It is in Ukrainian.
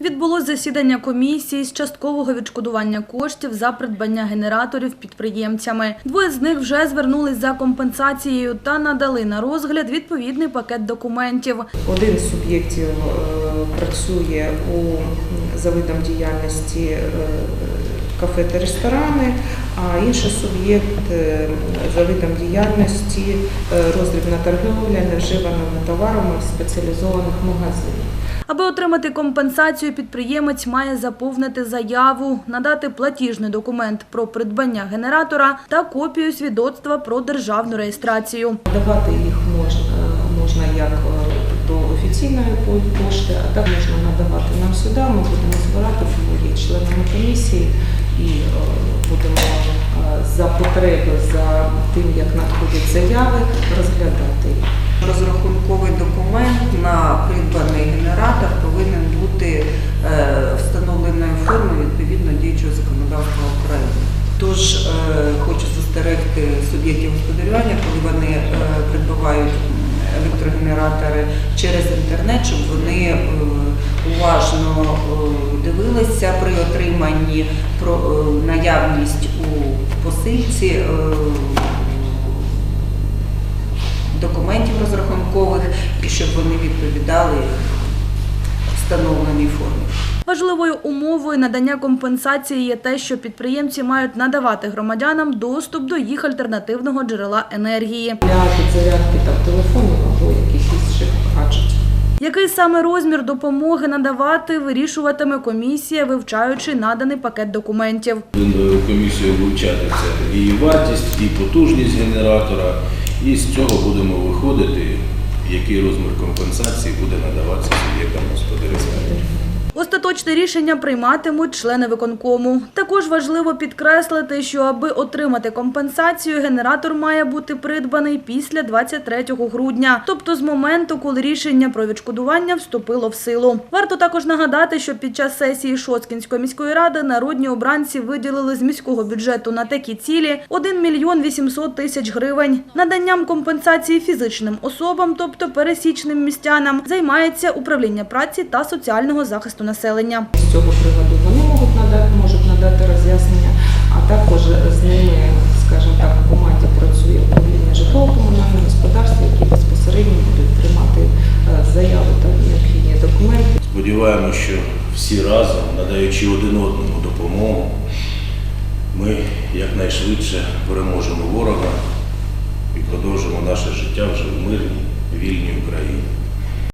Відбулось засідання комісії з часткового відшкодування коштів за придбання генераторів підприємцями. Двоє з них вже звернулись за компенсацією та надали на розгляд відповідний пакет документів. Один з суб'єктів е, працює у за видом діяльності е, кафе та ресторани, а інший суб'єкт е, за видом діяльності е, роздрібна торгівля невживаними товарами в спеціалізованих магазинах. Аби отримати компенсацію, підприємець має заповнити заяву, надати платіжний документ про придбання генератора та копію свідоцтва про державну реєстрацію. Давати їх можна, можна як до офіційної пошти, а так можна сюди. Ми будемо збирати, ми є членами комісії і е, будемо е, за потреби, за тим, як надходять заяви, розглядати. Розрахунковий документ на придбаний генератор повинен бути е, встановленої форми відповідно діючого законодавства України. Тож хочу застерегти суб'єктів господарювання, коли вони е, електрогенератори через інтернет, щоб вони уважно е, дивилися при отриманні про е, наявність у посильці. е, документів розрахункових і щоб вони відповідали встановленій формі. Важливою умовою надання компенсації є те, що підприємці мають надавати громадянам доступ до їх альтернативного джерела енергії. Для підзарядки там саме розмір допомоги надавати, вирішуватиме комісія, вивчаючи наданий пакет документів. Будемо комісію вивчати і вартість, і потужність генератора, і з цього будемо виходити, який розмір компенсації буде надаватися суб'єктам господарювання. Остаточне рішення прийматимуть члени виконкому. Також важливо підкреслити, що аби отримати компенсацію, генератор має бути придбаний після 23 грудня, тобто з моменту, коли рішення про відшкодування вступило в силу. Варто також нагадати, що під час сесії Шоцкінської міської ради народні обранці виділили з міського бюджету на такі цілі 1 мільйон 800 тисяч гривень. Наданням компенсації фізичним особам, тобто пересічним містянам, займається управління праці та соціального захисту населення. З цього приводу вони можуть надати, можуть надати роз'яснення, а також з ними, скажімо так, в команді працює управління житлово-комунального господарства, які безпосередньо будуть приймати е, заяви та необхідні документи. Сподіваємося, що всі разом, надаючи один одному допомогу, ми якнайшвидше переможемо ворога і продовжимо наше життя вже в мирній, вільній Україні.